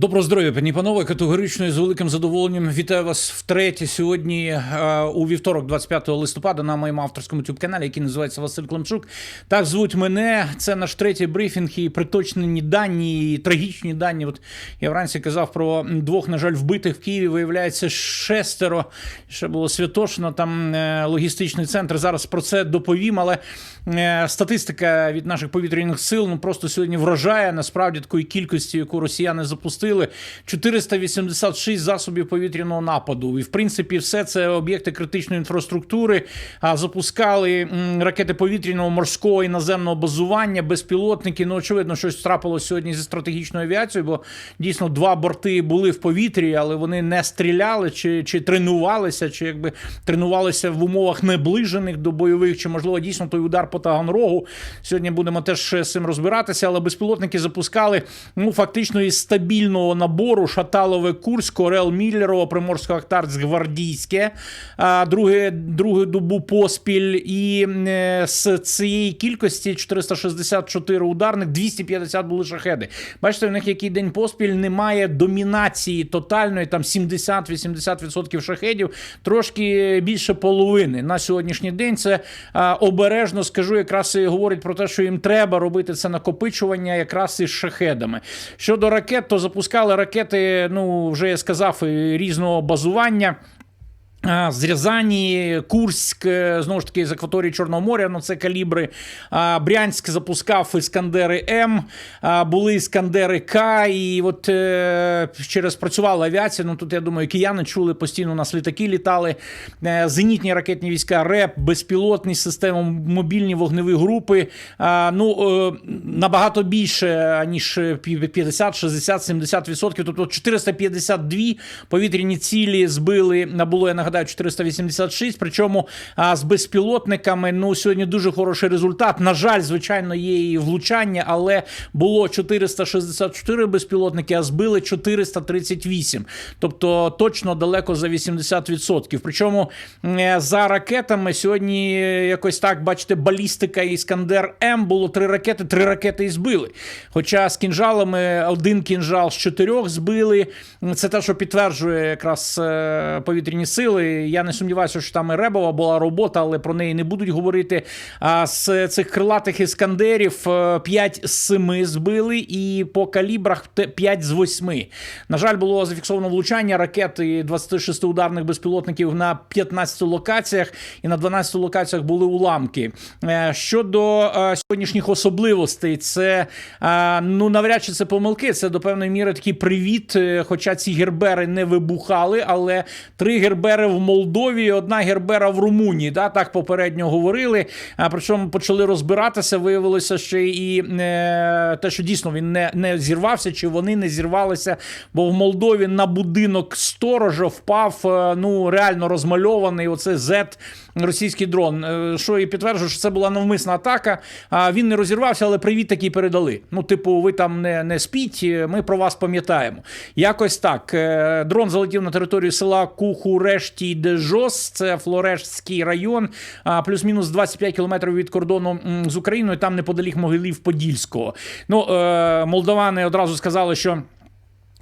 Доброго здоров'я, пані панове. Категорично і з великим задоволенням вітаю вас втретє сьогодні е, у вівторок, 25 листопада, на моєму авторському youtube каналі, який називається Василь Климчук. Так звуть мене. Це наш третій брифінг і приточнені дані, і трагічні дані. От я вранці казав про двох, на жаль, вбитих в Києві. Виявляється, шестеро. Ще було святошно. Там е, логістичний центр. Зараз про це доповім. Але е, статистика від наших повітряних сил ну просто сьогодні вражає насправді такої кількості, яку росіяни запустили. 486 засобів повітряного нападу. І в принципі, все це об'єкти критичної інфраструктури. А запускали ракети повітряного, морського і наземного базування, безпілотники. Ну, очевидно, щось трапилось сьогодні зі стратегічною авіацією, бо дійсно два борти були в повітрі, але вони не стріляли чи, чи тренувалися, чи якби тренувалися в умовах наближених до бойових, чи можливо дійсно той удар по Таганрогу. Сьогодні будемо теж з цим розбиратися, але безпілотники запускали ну фактично із стабільного набору Шаталове Курськ, Орел Міллерова, Приморсько Ахтарськ, Гвардійське, а, друге, другу добу поспіль. І е, з цієї кількості 464 ударних, 250 були шахеди. Бачите, в них який день поспіль немає домінації тотальної, там 70-80% шахедів, трошки більше половини на сьогоднішній день. Це обережно скажу, якраз і говорить про те, що їм треба робити це накопичування якраз із шахедами. Щодо ракет, то запускали ракети, ну вже я сказав, різного базування. З Рязані, Курськ, е, знову ж таки, з акваторії Чорного моря, ну це калібри. Брянськ запускав іскандери М, були іскандери К, і от е, через працювала авіація. Ну тут я думаю, кияни чули постійно у нас літаки літали. Е, зенітні ракетні війська, РЕП, безпілотні системи, мобільні вогневі групи. Ну набагато більше ніж 50, 60, 70%. Тобто 452 повітряні цілі збили на було я нагадаю, 486, Причому а, з безпілотниками ну сьогодні дуже хороший результат. На жаль, звичайно, є і влучання, але було 464 безпілотники, а збили 438. Тобто точно далеко за 80%. Причому е, за ракетами сьогодні якось так, бачите, балістика Іскандер М було три ракети, три ракети і збили. Хоча з кінжалами один кінжал з чотирьох збили. Це те, що підтверджує якраз е, повітряні сили. Я не сумніваюся, що там і Ребова була робота, але про неї не будуть говорити. А з цих крилатих іскандерів 5 з 7 збили, і по калібрах 5 з 8. На жаль, було зафіксовано влучання ракети 26 ударних безпілотників на 15 локаціях, і на 12 локаціях були уламки. Е, щодо е, сьогоднішніх особливостей, це ну навряд чи це помилки. Це до певної міри такий привіт. е, Хоча ці гербери не вибухали, але три гербери в Молдові, одна гербера в Румунії. Да, Так попередньо говорили. А причому почали розбиратися. Виявилося що і е, те, що дійсно він не, не зірвався, чи вони не зірвалися. Бо в Молдові на будинок сторожа впав е, ну реально розмальований. Оце Z російський дрон. Е, Що і підтверджує, що це була навмисна атака. Він не розірвався, але привіт такий передали. Ну, типу, ви там не, не спіть, ми про вас пам'ятаємо. Якось так. Е, Дрон залетів на територію села Кухурешті де Жос, це Флорешський район, плюс-мінус 25 кілометрів від кордону з Україною, там неподалік Могилів Подільського. Ну, е, молдавани одразу сказали, що.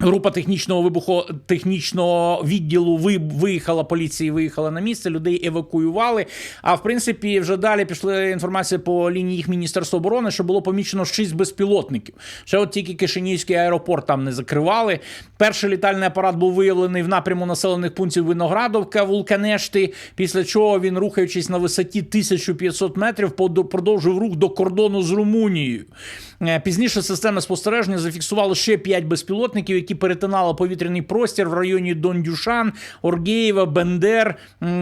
Група технічного вибухо технічного відділу ви виїхала поліції, виїхала на місце, людей евакуювали. А в принципі, вже далі пішла інформація по лінії їх міністерства оборони, що було помічено шість безпілотників. Ще от тільки Кишинівський аеропорт там не закривали. Перший літальний апарат був виявлений в напряму населених пунктів Виноградовка, Вулканешти. Після чого він, рухаючись на висоті 1500 метрів, продовжив рух до кордону з Румунією. Е, Пізніше системи спостереження зафіксували ще п'ять безпілотників, які перетинали повітряний простір в районі Дондюшан, Оргєєва, Бендер,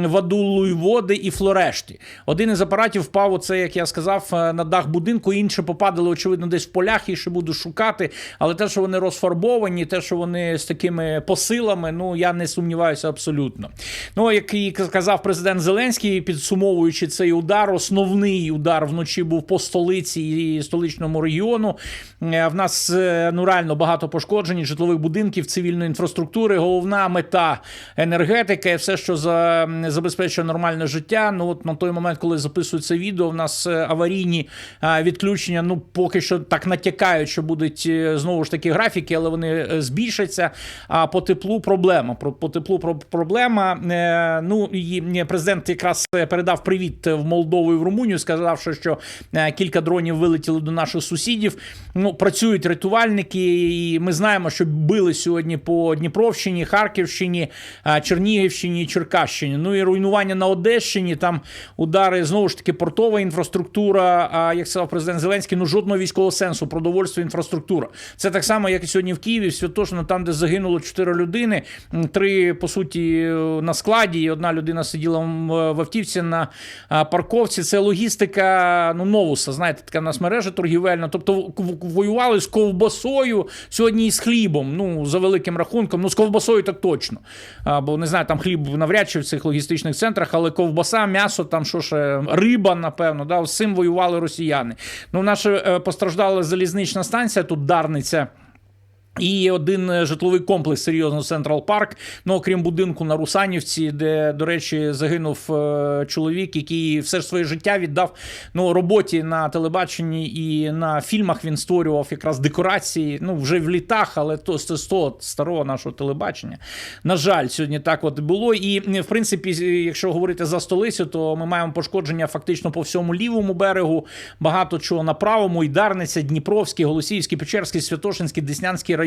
Вадулуйводи і Флорешті. Один із апаратів впав, оце, як я сказав, е, на дах будинку. Інші попадали, очевидно, десь в полях і ще буду шукати. Але те, що вони розфарбовані, те, що вони з такими посилами, ну я не сумніваюся абсолютно. Ну, як і казав президент Зеленський, підсумовуючи цей удар, основний удар вночі був по столиці і столичному регіону. Е, В нас е, ну реально багато пошкоджень, житловий житлових будинків, цивільної інфраструктури. Головна мета енергетика, і все, що за забезпечує нормальне життя. Ну от на той момент, коли записують це відео, в нас е, аварійні е, відключення. Ну поки що так натякають, що будуть е, знову ж таки графіки, але вони збільшаться. А по теплу проблема. Про по теплу про- проблема. Ну і президент якраз передав привіт в Молдову і в Румунію, сказавши, що кілька дронів вилетіли до наших сусідів. Ну працюють рятувальники, і ми знаємо, що били сьогодні по Дніпровщині, Харківщині, е, Чернігівщині, Черкащині. Ну і руйнування на Одещині. Там удари знову ж таки портова інфраструктура. А як сказав президент Зеленський, ну жодного військового сенсу, продовольство, інфраструктура. Це так само, як і сьогодні в Києві, в Святошино, там, де загинуло чотири людини, три по суті на складі, і одна людина сиділа в автівці на парковці. Це логістика ну новуса. Знаєте, така в нас мережа торгівельна. Тобто воювали з ковбасою сьогодні і з хлібом. Ну за великим рахунком. Ну з ковбасою так точно. А, бо не знаю, там хліб навряд чи в цих логістичних центрах, але ковбаса, м'ясо, там що ще риба, напевно. Да, з цим воювали росіяни. Ну, наша е, постраждала залізнична станція, тут Дарниця. І один е, житловий комплекс серйозно Централ Парк. Ну окрім будинку на Русанівці, де, до речі, загинув е, чоловік, який все ж своє життя віддав ну, роботі на телебаченні і на фільмах він створював якраз декорації. Ну вже в літах, але то з того старого нашого телебачення. На жаль, сьогодні так от було. І в принципі, якщо говорити за столицю, то ми маємо пошкодження фактично по всьому лівому берегу. Багато чого на правому. І Дарниця, Дніпровський, Голосіївський, Печерський, Святошинський, Деснянський район.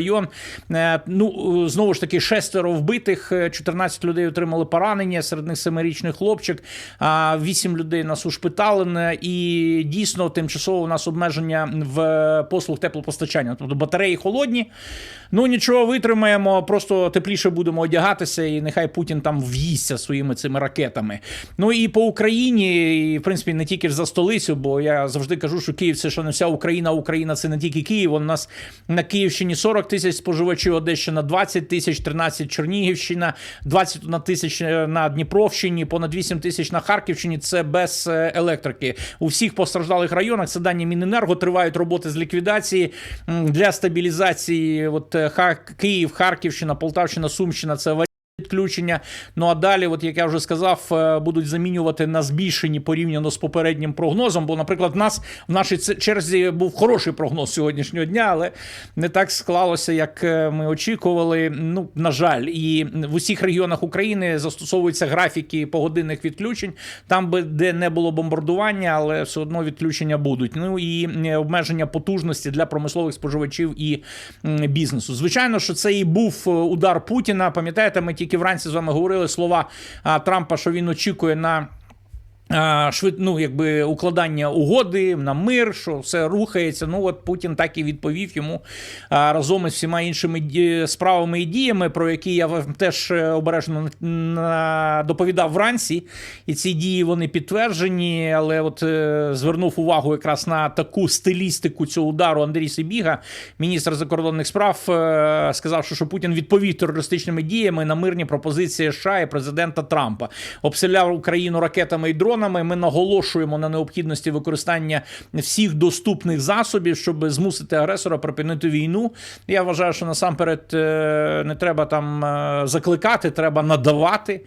Е, Ну знову ж таки, шестеро вбитих, е, 14 людей отримали поранення, серед них семирічний хлопчик, а 8 людей нас ушпиталене. І дійсно тимчасово у нас обмеження в послуг теплопостачання. Тобто батареї холодні. Ну нічого витримаємо, просто тепліше будемо одягатися, і нехай Путін там в'їсться своїми цими ракетами. Ну і по Україні, і в принципі не тільки за столицю, бо я завжди кажу, що Київ це що не вся Україна. Україна це не тільки Київ. У нас на Київщині 40 тисяч споживачів, Одещина 20 тисяч, 13 Чернігівщина, 21 тисяч на Дніпровщині, понад 8 тисяч на Харківщині. Це без е, електрики. У всіх постраждалих районах це дані Міненерго тривають роботи з ліквідації для стабілізації. От е, Київ, Харківщина, Полтавщина, Сумщина. Це аварійні відключення. Ну а далі, от як я вже сказав, е, будуть замінювати на збільшені порівняно з попереднім прогнозом. Бо, наприклад, в нас в нашій черзі був хороший прогноз сьогоднішнього дня, але не так склалося, як е, ми очікували. Ну, на жаль, і в усіх регіонах України застосовуються графіки погодинних відключень, там би де не було бомбардування, але все одно відключення будуть. Ну і е, обмеження потужності для промислових споживачів і бізнесу. Звичайно, що це і був удар Путіна. Пам'ятаєте, ми тільки вранці з вами говорили слова Трампа, що він очікує на. Швид, ну, якби укладання угоди на мир, що все рухається. Ну от Путін так і відповів йому разом із всіма іншими справами і діями, про які я вам теж е, обережно доповідав вранці. І ці дії вони підтверджені. Але от е, звернув увагу якраз на таку стилістику цього удару Андрій Сибіга, міністр закордонних справ, е, сказав, що, Путін відповів терористичними діями на мирні пропозиції США і президента Трампа. Обстріляв Україну ракетами і дронами. Ми наголошуємо на необхідності використання всіх доступних засобів, щоб змусити агресора припинити війну. Я вважаю, що насамперед е, не треба там е, закликати, треба надавати.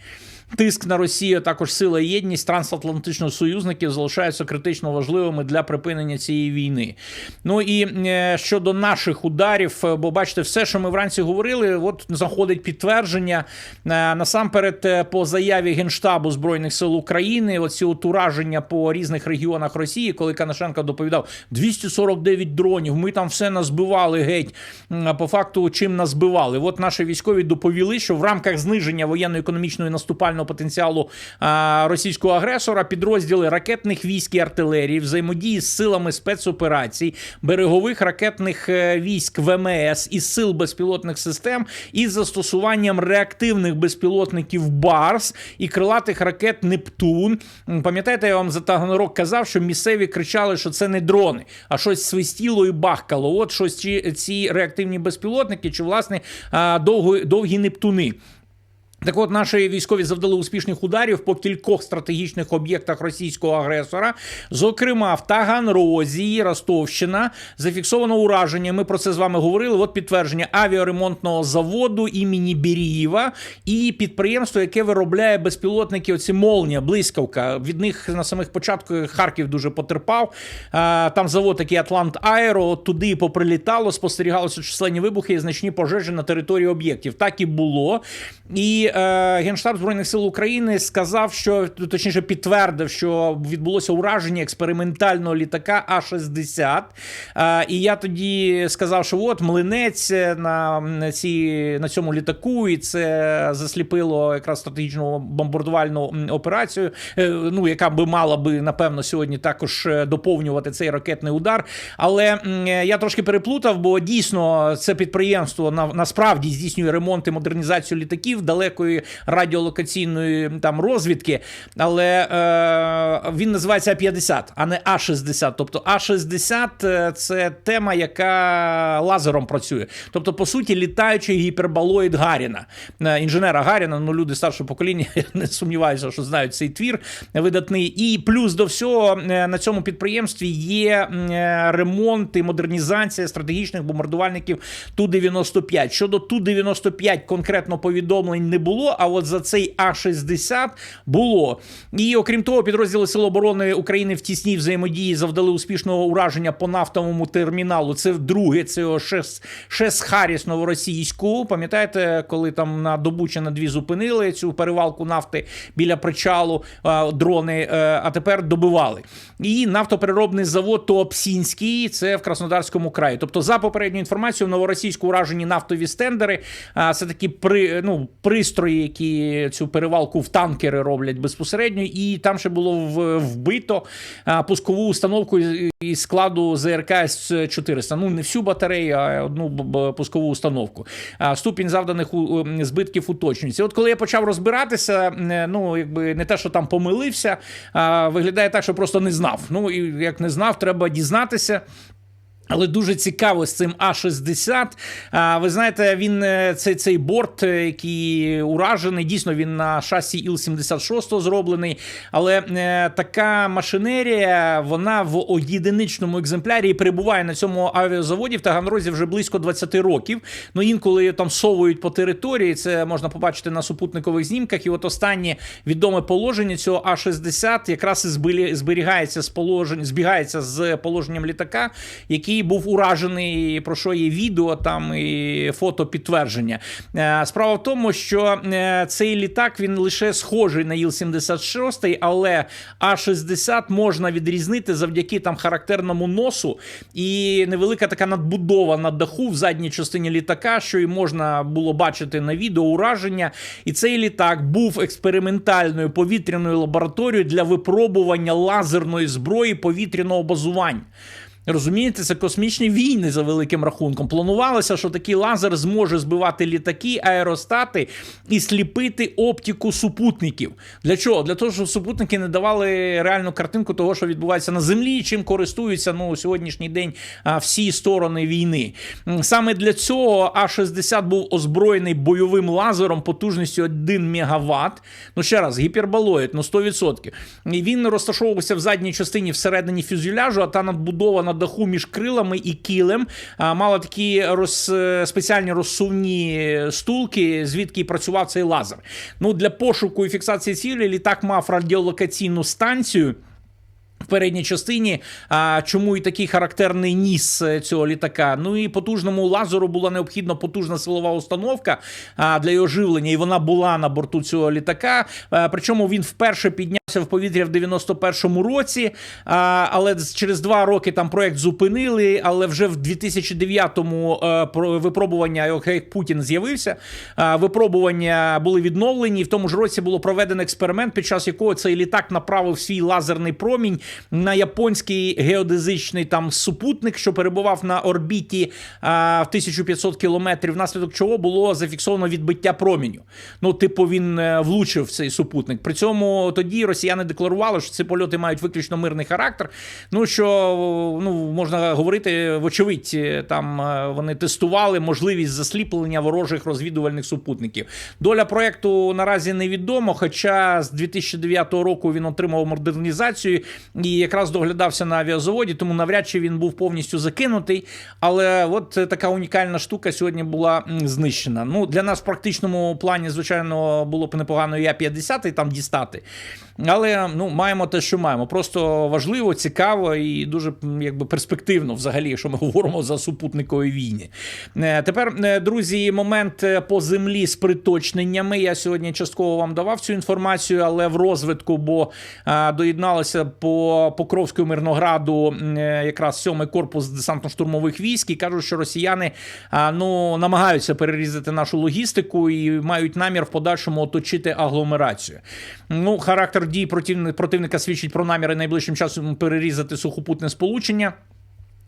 Тиск на Росію, а також сила єдність трансатлантичних союзників залишаються критично важливими для припинення цієї війни. Ну і е, щодо наших ударів, е, бо бачите, все, що ми вранці говорили, от знаходить підтвердження Е, насамперед по заяві Генштабу Збройних сил України. Оці от ураження по різних регіонах Росії, коли Канашенко доповідав 249 дронів. Ми там все назбивали геть. По факту чим назбивали? От наші військові доповіли, що в рамках зниження воєнно-економічного і наступального потенціалу а, російського агресора підрозділи ракетних військ і артилерії, взаємодії з силами спецоперацій, берегових ракетних е, військ ВМС і сил безпілотних систем із застосуванням реактивних безпілотників Барс і крилатих ракет Нептун. Пам'ятаєте, я вам за Таганрог казав, що місцеві кричали, що це не дрони, а щось свистіло і бахкало. От щось ці, реактивні безпілотники, чи власне а, довго, довгі Нептуни. Так от наші військові завдали успішних ударів по кількох стратегічних об'єктах російського агресора. Зокрема, в Таганрозі, Ростовщина, зафіксовано ураження. Ми про це з вами говорили. От підтвердження авіаремонтного заводу імені Бірієва і підприємство, яке виробляє безпілотники. Оці молнія, блискавка. Від них на самих початках Харків дуже потерпав. Там завод такий Атлант Аеро. Туди поприлітало, спостерігалося численні вибухи і значні пожежі на території об'єктів. Так і було. І Генштаб Збройних сил України сказав, що точніше підтвердив, що відбулося ураження експериментального літака А-60. Е, і я тоді сказав, що от млинець на, ці, на цьому літаку, і це засліпило якраз стратегічну бомбардувальну операцію, е, ну яка би мала би напевно сьогодні також е, доповнювати цей ракетний удар. Але я трошки переплутав, бо дійсно це підприємство на, насправді здійснює ремонт і модернізацію літаків далекої радіолокаційної там розвідки, але е, він називається А-50, а не А-60. Тобто А-60 е, це тема, яка лазером працює. Тобто, по суті, літаючий гіперболоїд Гаріна, Е, інженера Гаріна. Ну, люди старшого покоління, не сумніваюся, що знають цей твір видатний. І плюс до всього е, на цьому підприємстві є ремонт і модернізація стратегічних бомбардувальників Ту-95. Щодо Ту-95 конкретно повідомлень не було, а от за цей А-60 було. І окрім того, підрозділи Сил оборони України в тісній взаємодії завдали успішного ураження по нафтовому терміналу. Це вдруге, це Шес, Шес Харіс новоросійську. Пам'ятаєте, коли там на добу чи на дві зупинили цю перевалку нафти біля причалу дрони, е, а тепер добивали. І нафтопереробний завод Туапсінський, це в Краснодарському краї. Тобто, за попередньою інформацією, в новоросійську уражені нафтові стендери. А це такі при, ну, пристрої, які цю перевалку в танкери роблять безпосередньо. І там ще було вбито пускову установку із- складу ЗРК С-400. Ну, не всю батарею, а одну пускову установку. Ступінь завданих у- збитків уточнюється. От коли я почав розбиратися, е, ну якби не те, що там помилився, виглядає так, що просто не знав. Ну і як не знав, треба дізнатися. Але дуже цікаво з цим А-60. А, Ви знаєте, він е, цей, цей борт, е, який уражений, дійсно він на шасі Іл-76 зроблений. Але е, така машинерія, вона в єдиничному екземплярі і перебуває на цьому авіазаводі в Таганрозі вже близько 20 років. Ну інколи там совують по території. Це можна побачити на супутникових знімках. І от останнє відоме положення цього А-60 якраз і зберігається з положень, збігається з положенням літака, який був уражений, про що є відео там і фото підтвердження. Е, Справа в тому, що е, цей літак він лише схожий на Іл-76, але А-60 можна відрізнити завдяки там характерному носу і невелика така надбудова на даху в задній частині літака, що і можна було бачити на відео ураження. І цей літак був експериментальною повітряною лабораторією для випробування лазерної зброї повітряного базування. Розумієте, це космічні війни за великим рахунком. Планувалося, що такий лазер зможе збивати літаки, аеростати і сліпити оптику супутників. Для чого? Для того, щоб супутники не давали реальну картинку того, що відбувається на землі, чим користуються ну, сьогоднішній день всі сторони війни. Саме для цього А-60 був озброєний бойовим лазером потужністю 1 МВт. Ну ще раз, гіперболоїд, ну 100%. І він розташовувався в задній частині всередині фюзеляжу, а та надбудова на даху між крилами і кілем мала такі роз, е, спеціальні розсувні стулки, звідки працював цей лазер. Ну, для пошуку і фіксації цілі літак мав радіолокаційну станцію. В передній частині, а чому і такий характерний ніс е, цього літака? Ну і потужному лазеру була необхідна потужна силова установка для його живлення, і вона була на борту цього літака. А, причому він вперше піднявся в повітря в 91-му році, але через два роки там проект зупинили. Але вже в 2009-му е, про- випробування, як Путін з'явився, випробування були відновлені. В тому ж році було проведено експеримент, під час якого цей літак направив свій лазерний промінь на японський геодезичний там супутник, що перебував на орбіті а, в 1500 кілометрів, внаслідок чого було зафіксовано відбиття променю. Ну, типу, він е, влучив цей супутник. При цьому тоді росіяни декларували, що ці польоти мають виключно мирний характер. Ну що ну можна говорити, вочевидь, е, там е, вони тестували можливість засліплення ворожих розвідувальних супутників. Доля проекту наразі невідомо, хоча з 2009 року він отримав модернізацію і якраз доглядався на авіазаводі, тому навряд чи він був повністю закинутий. Але от така унікальна штука сьогодні була знищена. Ну для нас в практичному плані, звичайно, було б непогано і А-50 там дістати. Але ну маємо те, що маємо. Просто важливо, цікаво і дуже якби перспективно, взагалі, якщо ми говоримо за супутникові війни. Е, Тепер, е, друзі, момент е, по землі з приточненнями. Я сьогодні частково вам давав цю інформацію, але в розвитку, бо е, доєдналися Покровську Мирнограду е, якраз сьомий корпус десантно-штурмових військ і кажуть, що росіяни ну намагаються перерізати нашу логістику і мають намір в подальшому оточити агломерацію. Ну, характер дій противни- противника свідчить про наміри найближчим часом перерізати сухопутне сполучення.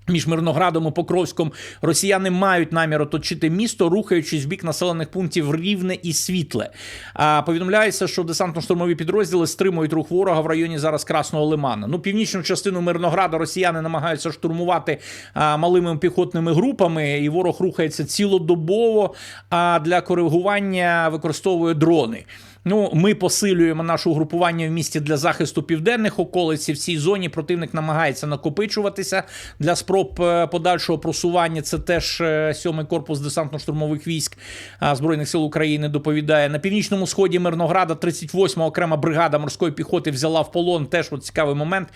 Між Мирноградом і Покровськом росіяни мають намір оточити місто, рухаючись в бік населених пунктів Рівне і Світле. А повідомляється, що десантно-штурмові підрозділи стримують рух ворога в районі зараз Красного Лимана. Ну, північну частину Мирнограда росіяни намагаються штурмувати а, малими піхотними групами, і ворог рухається цілодобово. А для коригування використовує дрони. Ну, ми посилюємо наше угрупування в місті для захисту південних околиць. І В цій зоні противник намагається накопичуватися для спроб е, подальшого просування. Це теж е, сьомий корпус десантно-штурмових військ збройних сил України доповідає на північному сході Мирнограда. 38-ма окрема бригада морської піхоти взяла в полон. Теж от цікавий момент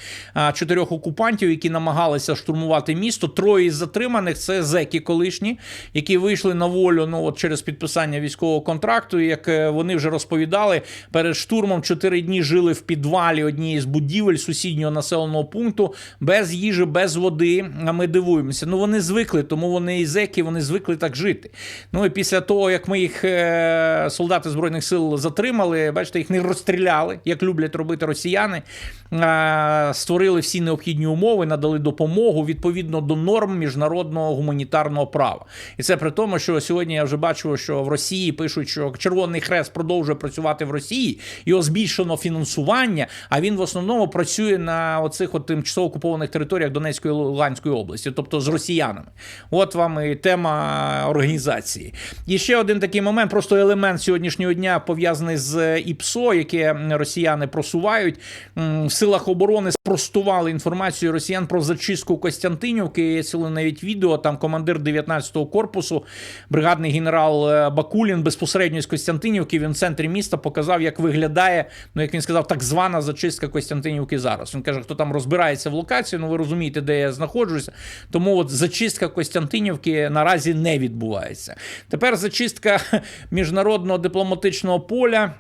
чотирьох окупантів, які намагалися штурмувати місто. Троє із затриманих це зеки колишні, які вийшли на волю. Ну от через підписання військового контракту. Як е, вони вже розповідали, перед штурмом чотири дні жили в підвалі однієї з будівель сусіднього населеного пункту без їжі, без води. А ми дивуємося. Ну вони звикли, тому вони і зеки, вони звикли так жити. Ну і після того, як ми їх е, солдати збройних сил затримали, бачите, їх не розстріляли, як люблять робити росіяни. е, Створили всі необхідні умови, надали допомогу відповідно до норм міжнародного гуманітарного права. І це при тому, що сьогодні я вже бачу, що в Росії пишуть, що Червоний Хрест продовжує працювати в Росії, його збільшено фінансування. А він в основному працює на оцих от тимчасово окупованих територіях Донецької Луганської області, тобто з росіянами. От вам і тема організації. І ще один такий момент, просто елемент сьогоднішнього дня пов'язаний з ІПСО, яке росіяни просувають. В силах оборони спростували інформацію росіян про зачистку Костянтинівки. Є ціле навіть відео. Там командир 19-го корпусу, бригадний генерал е, Бакулін безпосередньо з Костянтинівки. Він в центрі міста показав, як виглядає, ну як він сказав, так звана зачистка Костянтинівки зараз. Він каже, хто там розбирається в локації, ну ви розумієте, де я знаходжуся. Тому от зачистка Костянтинівки наразі не відбувається. Тепер зачистка міжнародного дипломатичного поля.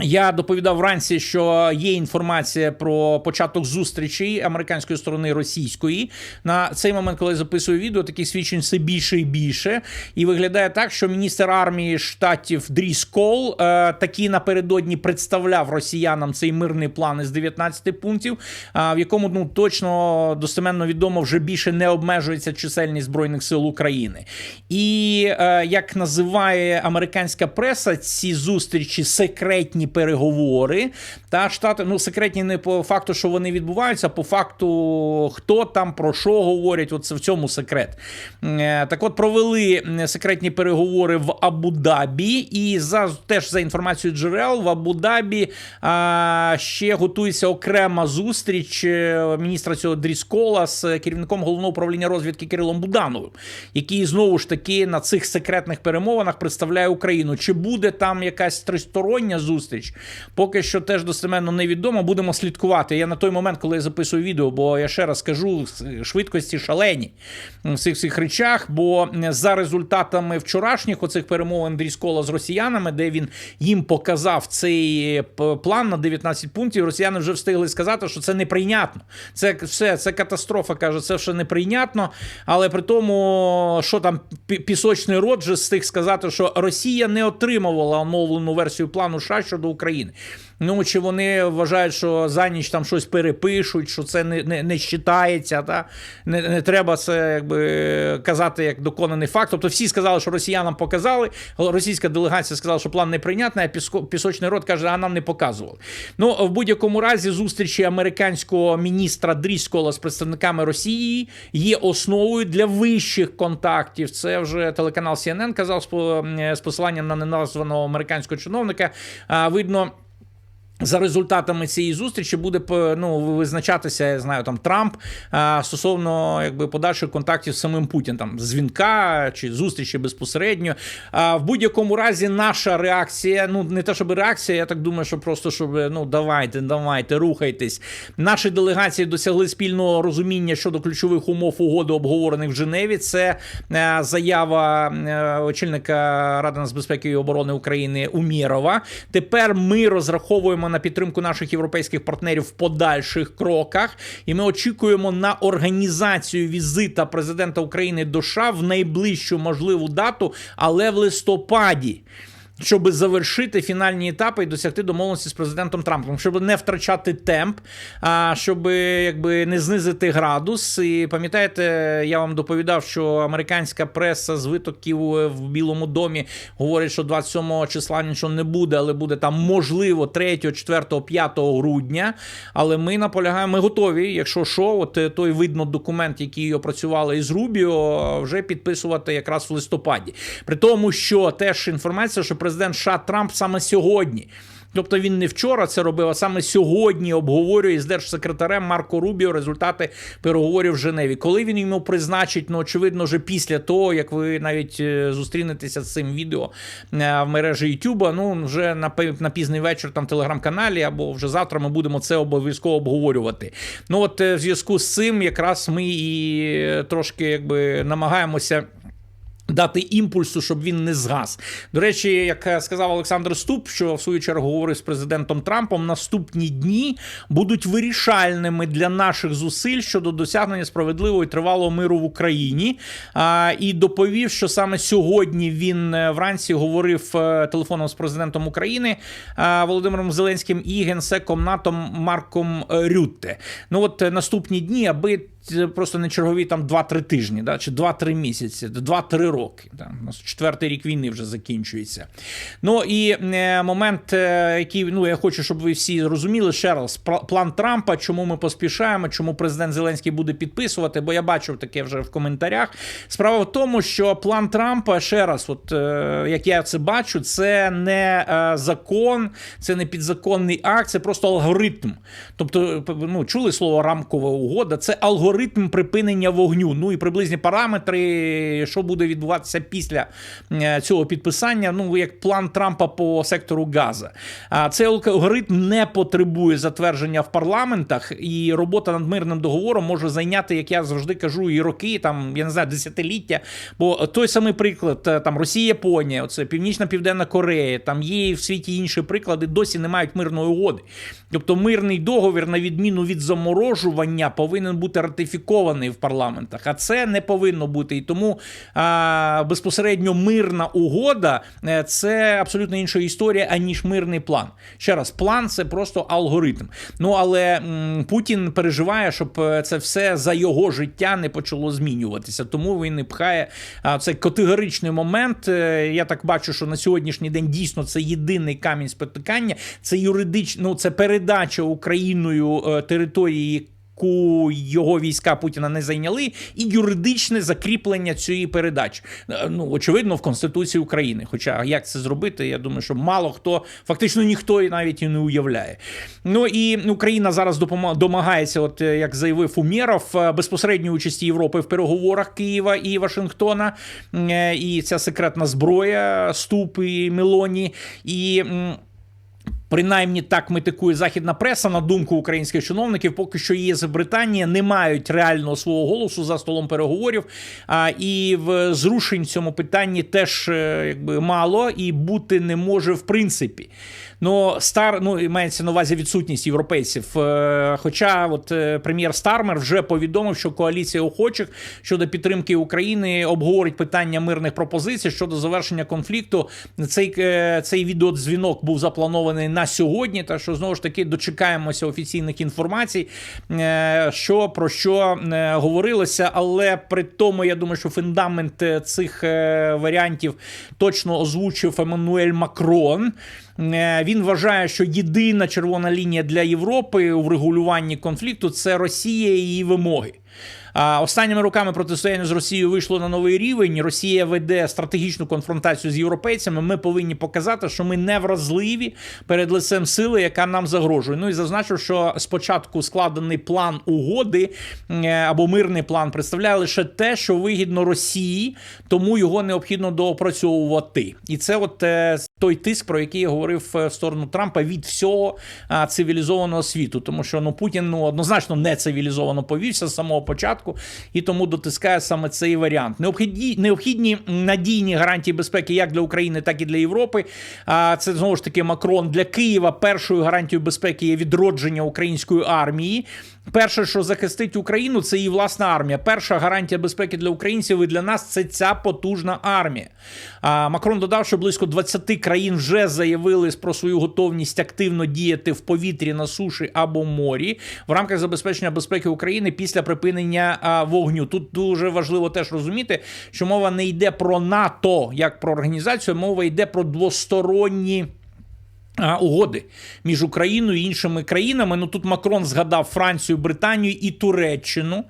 Я доповідав вранці, що є інформація про початок зустрічей американської сторони російської. На цей момент, коли я записую відео, таких свідчень все більше і більше. І виглядає так, що міністр армії штатів Дріс Кол е, таки напередодні представляв росіянам цей мирний план із 19 пунктів, а, в якому ну точно достеменно відомо вже більше не обмежується чисельність збройних сил України. І е, як називає американська преса, ці зустрічі секретні переговори. Та штати ну секретні не по факту, що вони відбуваються, а по факту хто там про що говорять. От в цьому секрет. Е, Так, от провели секретні переговори в Абу-Дабі, і за теж за інформацією джерел в Абу-Дабі а, ще готується окрема зустріч е, міністра цього Дріскола з керівником головного управління розвідки Кирилом Будановим, який знову ж таки на цих секретних перемовинах представляє Україну. Чи буде там якась тристороння зустріч? Поки що теж достеменно невідомо. Будемо слідкувати. Я на той момент, коли я записую відео, бо я ще раз скажу, швидкості шалені в цих всіх речах. Бо за результатами вчорашніх оцих перемовин Дріскола з росіянами, де він їм показав цей план на 19 пунктів, росіяни вже встигли сказати, що це неприйнятно. Це все, це катастрофа. каже, це все неприйнятно. Але при тому, що там пісочний рот же встиг сказати, що Росія не отримувала оновлену версію плану США щодо України. Ну чи вони вважають, що за ніч там щось перепишуть, що це не не, не считається, та не, не треба це якби казати як доконаний факт. Тобто всі сказали, що росіянам показали. Російська делегація сказала, що план неприйнятний, а піско, пісочний рот каже, а нам не показували. Ну в будь-якому разі зустрічі американського міністра Дріскола з представниками Росії є основою для вищих контактів. Це вже телеканал CNN казав з посиланням на неназваного американського чиновника. Видно. За результатами цієї зустрічі буде ну, визначатися, я знаю, там Трамп стосовно якби подальших контактів з самим Путіним, там дзвінка чи зустрічі безпосередньо. В будь-якому разі наша реакція, ну не те, щоб реакція, я так думаю, що просто щоб ну давайте, давайте, рухайтесь. Наші делегації досягли спільного розуміння щодо ключових умов угоди, обговорених в Женеві. Це заява очільника Ради нацбезпеки і оборони України Умірова. Тепер ми розраховуємо на підтримку наших європейських партнерів в подальших кроках, і ми очікуємо на організацію візита президента України до США в найближчу можливу дату, але в листопаді щоб завершити фінальні етапи і досягти домовленості з президентом Трампом, щоб не втрачати темп, а щоб якби не знизити градус. І пам'ятаєте, я вам доповідав, що американська преса з витоків в Білому домі говорить, що 27 числа нічого не буде, але буде там можливо 3, 4, 5 грудня. Але ми наполягаємо, ми готові, якщо що, от той видно документ, який опрацювали із Рубіо, вже підписувати якраз в листопаді. При тому, що теж інформація, що президент США Трамп саме сьогодні. Тобто він не вчора це робив, а саме сьогодні обговорює з держсекретарем Марко Рубіо результати переговорів в Женеві. Коли він йому призначить, ну очевидно, вже після того, як ви навіть е, зустрінетеся з цим відео е, в мережі YouTube, ну вже на на пізний вечір там телеграм-каналі, або вже завтра ми будемо це обов'язково обговорювати. Ну от е, в зв'язку з цим якраз ми і трошки якби намагаємося. Дати імпульсу, щоб він не згас. До речі, як сказав Олександр Ступ, що в свою чергу говорив з президентом Трампом, наступні дні будуть вирішальними для наших зусиль щодо досягнення справедливого і тривалого миру в Україні. А, І доповів, що саме сьогодні він е, вранці говорив е, телефоном з президентом України а, Володимиром Зеленським і генсеком НАТО Марком Рютте. Ну от е, наступні дні, аби просто не чергові там 2-3 тижні, да, чи 2-3 місяці, 2-3 роки. Да. У нас четвертий рік війни вже закінчується. Ну і е, момент, е, який ну я хочу, щоб ви всі розуміли ще раз, план Трампа, чому ми поспішаємо, чому президент Зеленський буде підписувати, бо я бачив таке вже в коментарях. Справа в тому, що план Трампа ще раз, от е, як я це бачу, це не закон, це не підзаконний акт, це просто алгоритм. Тобто, ну чули слово рамкова угода, це алгоритм алгоритм припинення вогню. Ну і приблизні параметри, що буде відбуватися після е, цього підписання. Ну як план Трампа по сектору Газа. А цей алгоритм не потребує затвердження в парламентах, і робота над мирним договором може зайняти, як я завжди кажу, і роки, там я не знаю, десятиліття. Бо той самий приклад, е, там Росія, Японія, оце Північна Південна Корея, там є в світі інші приклади, досі не мають мирної угоди. Тобто мирний договір, на відміну від заморожування, повинен бути ратифікований в парламентах, а це не повинно бути. І тому а, безпосередньо мирна угода е, це абсолютно інша історія, аніж мирний план. Ще раз, план це просто алгоритм. Ну але м, Путін переживає, щоб е, це все за його життя не почало змінюватися. Тому він і пхає а, цей категоричний момент. Е, я так бачу, що на сьогоднішній день дійсно це єдиний камінь спотикання, це юридично, ну, це передача Україною території яку його війська Путіна не зайняли, і юридичне закріплення цієї передачі. Е, ну очевидно, в Конституції України. Хоча як це зробити, я думаю, що мало хто фактично ніхто і навіть і не уявляє. Ну і Україна зараз домагається, от е, як заявив Умєров, е, безпосередньої участі Європи в переговорах Києва і Вашингтона. І ця секретна зброя, ступ і Мелоні. і Принаймні так метикує західна преса на думку українських чиновників, поки що ЄС і Британія не мають реального свого голосу за столом переговорів. А і в зрушень в цьому питанні теж е, якби мало і бути не може в принципі. Ну стар ну мається на увазі відсутність європейців. Е, хоча, от е, прем'єр Стармер вже повідомив, що коаліція охочих щодо підтримки України обговорить питання мирних пропозицій щодо завершення конфлікту. Цей цей відеодзвінок був запланований на сьогодні. Та що знову ж таки дочекаємося офіційних інформацій, е, що про що е, говорилося, але при тому я думаю, що фундамент е, цих е, варіантів точно озвучив Еммануель Макрон. Е, Він вважає, що єдина червона лінія для Європи у врегулюванні конфлікту це Росія і її вимоги. Останніми роками протистояння з Росією вийшло на новий рівень. Росія веде стратегічну конфронтацію з європейцями. Ми повинні показати, що ми не вразливі перед лицем сили, яка нам загрожує. Ну і зазначив, що спочатку складений план угоди е, або мирний план представляє лише те, що вигідно Росії, тому його необхідно доопрацьовувати. І це от е, той тиск, про який я говорив е, в сторону Трампа від всього цивілізованого світу, тому що ну Путін ну однозначно не цивілізовано повівся з самого початку і тому дотискає саме цей варіант. Необхідні необхідні надійні гарантії безпеки як для України, так і для Європи. А це знову ж таки Макрон для Києва. Першою гарантією безпеки є відродження української армії. Перше, що захистить Україну, це її власна армія. Перша гарантія безпеки для українців і для нас це ця потужна армія. А Макрон додав, що близько 20 країн вже заявили про свою готовність активно діяти в повітрі на суші або морі в рамках забезпечення безпеки України після припинення вогню. Тут дуже важливо теж розуміти, що мова не йде про НАТО як про організацію, мова йде про двосторонні. Угоди між Україною і іншими країнами. Ну тут Макрон згадав Францію, Британію і Туреччину,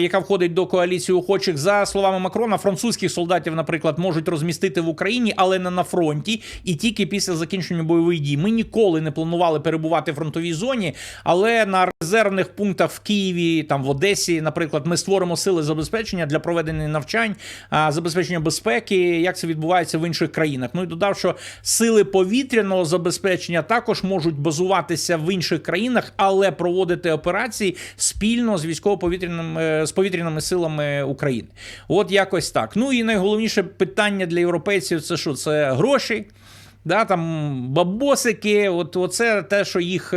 яка входить до коаліції охочих. За словами Макрона, французьких солдатів, наприклад, можуть розмістити в Україні, але не на фронті, і тільки після закінчення бойових дій. Ми ніколи не планували перебувати в фронтовій зоні, але на резервних пунктах в Києві, там в Одесі, наприклад, ми створимо сили забезпечення для проведення навчань, забезпечення безпеки, як це відбувається в інших країнах. Ну і додав, що сили повітряного забезпечення також можуть базуватися в інших країнах, але проводити операції спільно з військово-повітряними з повітряними силами України. От якось так. Ну і найголовніше питання для європейців це що? Це гроші. Да, там бабосики, от оце те, що їх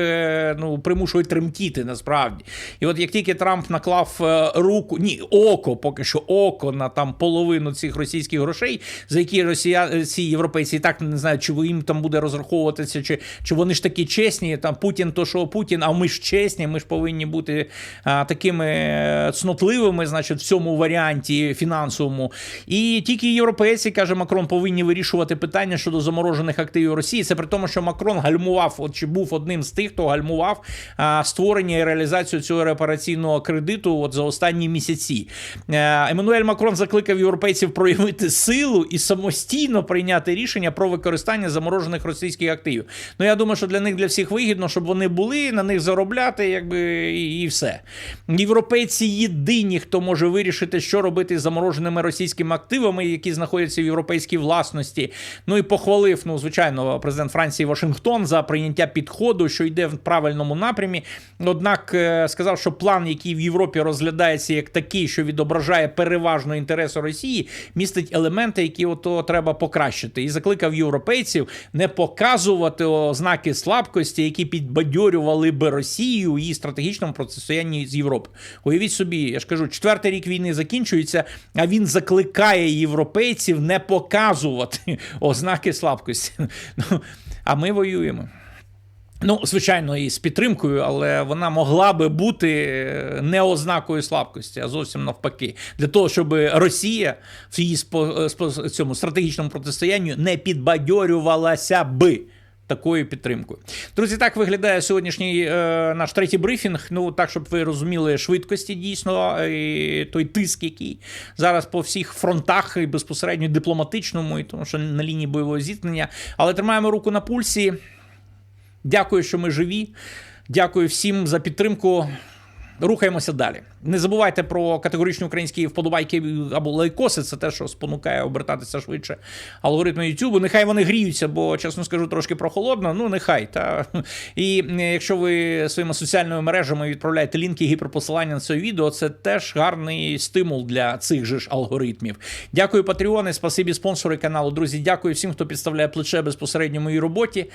ну, примушують тремтіти насправді. І от як тільки Трамп наклав руку, ні, око, поки що око на там половину цих російських грошей, за які росія, ці європейці і так не знають, чи їм там буде розраховуватися, чи чи вони ж такі чесні. Там Путін, то що Путін, а ми ж чесні, ми ж повинні бути а, такими цнотливими, значить, в цьому варіанті фінансовому. І тільки європейці, каже Макрон, повинні вирішувати питання щодо заморожених активів Росії. Це при тому, що Макрон гальмував, от чи був одним з тих, хто гальмував а, створення і реалізацію цього репараційного кредиту от за останні місяці. Е, Еммануель Макрон закликав європейців проявити силу і самостійно прийняти рішення про використання заморожених російських активів. Ну я думаю, що для них для всіх вигідно, щоб вони були на них заробляти, якби і, все. Європейці єдині, хто може вирішити, що робити з замороженими російськими активами, які знаходяться в європейській власності. Ну і похвалив, ну звичайно, президент Франції Вашингтон за прийняття підходу, що йде в правильному напрямі. Однак е, сказав, що план, який в Європі розглядається як такий, що відображає переважно інтереси Росії, містить елементи, які ото треба покращити, і закликав європейців не показувати ознаки слабкості, які підбадьорювали би Росію у її стратегічному протистоянні з Європою. Уявіть собі, я ж кажу, четвертий рік війни закінчується, а він закликає європейців не показувати ознаки слабкості. Ну, а ми воюємо. Ну, звичайно, і з підтримкою, але вона могла би бути не ознакою слабкості, а зовсім навпаки, для того, щоб Росія в її цьому стратегічному протистоянні не підбадьорювалася би. Такою підтримкою. Друзі, так виглядає сьогоднішній е, наш третій брифінг. Ну, так, щоб ви розуміли швидкості дійсно, і той тиск, який зараз по всіх фронтах, і безпосередньо дипломатичному, і тому що на лінії бойового зіткнення. Але тримаємо руку на пульсі. Дякую, що ми живі. Дякую всім за підтримку. Рухаємося далі. Не забувайте про категоричні українські вподобайки або лайкоси. Це те, що спонукає обертатися швидше алгоритми YouTube. Нехай вони гріються, бо чесно скажу, трошки прохолодно. Ну нехай та і якщо ви своїми соціальними мережами відправляєте лінки гіперпосилання на це відео, це теж гарний стимул для цих же ж алгоритмів. Дякую, патреони, спасибі спонсори каналу. Друзі, дякую всім, хто підставляє плече безпосередньо моїй роботі. Е,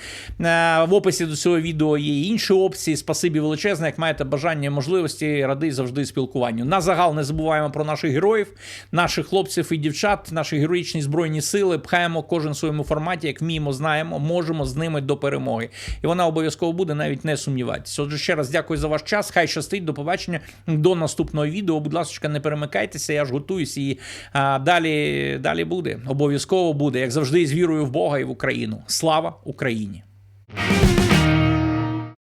в описі до цього відео є інші опції. Спасибі величезне. Як маєте бажання, можливості, ради завжди спілкуватися спілкуванню. На загал не забуваємо про наших героїв, наших хлопців і дівчат, наші героїчні збройні сили. Пхаємо кожен в своєму форматі, як вміємо, знаємо, можемо з ними до перемоги. І вона обов'язково буде, навіть не сумнівайтеся. Отже, ще раз дякую за ваш час. Хай щастить, до побачення до наступного відео. Будь ласка, не перемикайтеся, я ж готуюсь і а, далі, далі буде. Обов'язково буде, як завжди, з вірою в Бога і в Україну. Слава Україні!